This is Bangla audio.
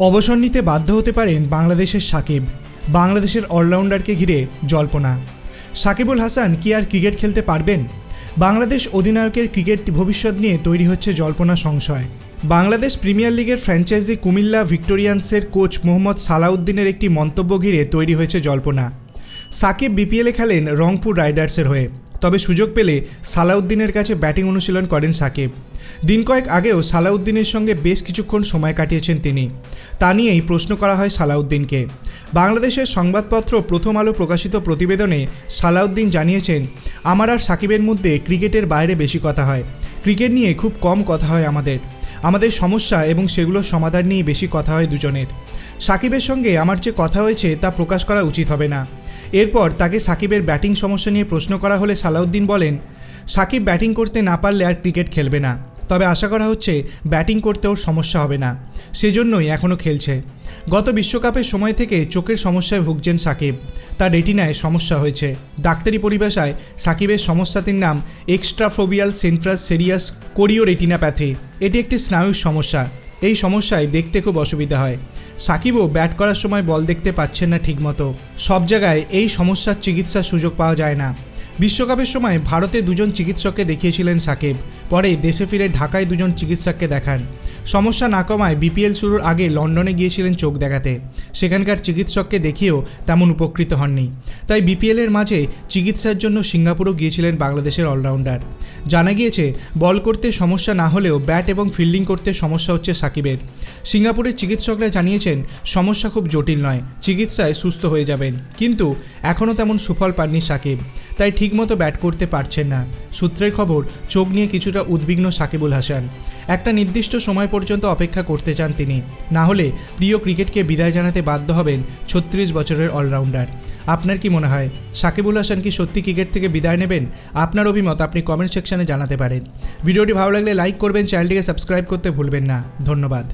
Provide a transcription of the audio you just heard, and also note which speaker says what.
Speaker 1: অবসর নিতে বাধ্য হতে পারেন বাংলাদেশের সাকিব, বাংলাদেশের অলরাউন্ডারকে ঘিরে জল্পনা। সাকিবুল হাসান কি আর ক্রিকেট খেলতে পারবেন? বাংলাদেশ অধিনায়কের ক্রিকেট ভবিষ্যৎ নিয়ে তৈরি হচ্ছে জল্পনা সংশয়। বাংলাদেশ প্রিমিয়ার লিগের ফ্র্যাঞ্চাইজি কুমিল্লা ভিক্টোরিয়ান্সের কোচ মোহাম্মদ সালাউদ্দিনের একটি মন্তব্য ঘিরে তৈরি হয়েছে জল্পনা। সাকিব বিপিএলে খেলেন রংপুর রাইডার্সের হয়ে। তবে সুযোগ পেলে সালাউদ্দিনের কাছে ব্যাটিং অনুশীলন করেন সাকিব। দিন কয়েক আগেও সালাউদ্দিনের সঙ্গে বেশ কিছুক্ষণ সময় কাটিয়েছেন তিনি। তা নিয়েই প্রশ্ন করা হয় সালাউদ্দিনকে। বাংলাদেশের সংবাদপত্র প্রথম আলো প্রকাশিত প্রতিবেদনে সালাউদ্দিন জানিয়েছেন, আমার আর সাকিবের মধ্যে ক্রিকেটের বাইরে বেশি কথা হয়। ক্রিকেট নিয়ে খুব কম কথা হয় আমাদের। আমাদের সমস্যা এবং সেগুলোর সমাধান নিয়ে বেশি কথা হয় দুজনের। সাকিবের সঙ্গে আমার যে কথা হয়েছে তা প্রকাশ করা উচিত হবে না। এরপর তাকে সাকিবের ব্যাটিং সমস্যা নিয়ে প্রশ্ন করা হলে সালাউদ্দিন বলেন, সাকিব ব্যাটিং করতে না পারলে আর ক্রিকেট খেলবে না। তবে আশা করা হচ্ছে ব্যাটিং করতে ওর সমস্যা হবে না। সেজন্যই এখনও খেলছে। গত বিশ্বকাপের সময় থেকে চোখের সমস্যায় ভুগছেন সাকিব। তার রেটিনায় সমস্যা হয়েছে। ডাক্তারি পরিভাষায়, সাকিবের সমস্যাটির নাম এক্সট্রাফোভিয়াল সেন্ট্রাস সেরিয়াস কোরিও রেটিনাপ্যাথি এটি একটি স্নায়ুর সমস্যা। এই সমস্যায় দেখতে খুব অসুবিধা হয়। সাকিবও ব্যাট করার সময় বল দেখতে পাচ্ছেন না ঠিকমতো। সব জায়গায় এই সমস্যার চিকিৎসার সুযোগ পাওয়া যায় না। বিশ্বকাপের সময় ভারতে দুজন চিকিৎসককে দেখিয়েছিলেন সাকিব। পরে দেশে ফিরে ঢাকায় দুজন চিকিৎসককে দেখান। সমস্যা না কমায় বিপিএল শুরুর আগে লন্ডনে গিয়েছিলেন চোখ দেখাতে। সেখানকার চিকিৎসককে দেখিয়েও তেমন উপকৃত হননি। তাই বিপিএলের মাঝে চিকিৎসার জন্য সিঙ্গাপুরও গিয়েছিলেন বাংলাদেশের অলরাউন্ডার। জানা গিয়েছে, বল করতে সমস্যা না হলেও ব্যাট এবং ফিল্ডিং করতে সমস্যা হচ্ছে সাকিবের। সিঙ্গাপুরের চিকিৎসকরা জানিয়েছেন, সমস্যা খুব জটিল নয়, চিকিৎসায় সুস্থ হয়ে যাবেন। কিন্তু এখনও তেমন সুফল পাননি সাকিব। তাই ঠিকমতো ব্যাট করতে পারছেন না। সূত্রের খবর, চোখ নিয়ে কিছুটা উদ্বিগ্ন সাকিবুল হাসান। একটা নির্দিষ্ট সময় পর্যন্ত অপেক্ষা করতে চান তিনি। না হলে প্রিয় ক্রিকেটকে বিদায় জানাতে বাধ্য হবেন ছত্রিশ বছরের অলরাউন্ডার। আপনার কি মনে হয়, সাকিবুল হাসান কি সত্যি ক্রিকেট থেকে বিদায় নেবেন? আপনার অভিমত আপনি কমেন্ট সেকশনে জানাতে পারেন। ভিডিওটি ভালো লাগলে লাইক করবেন, চ্যানেলটিকে সাবস্ক্রাইব করতে ভুলবেন না। ধন্যবাদ।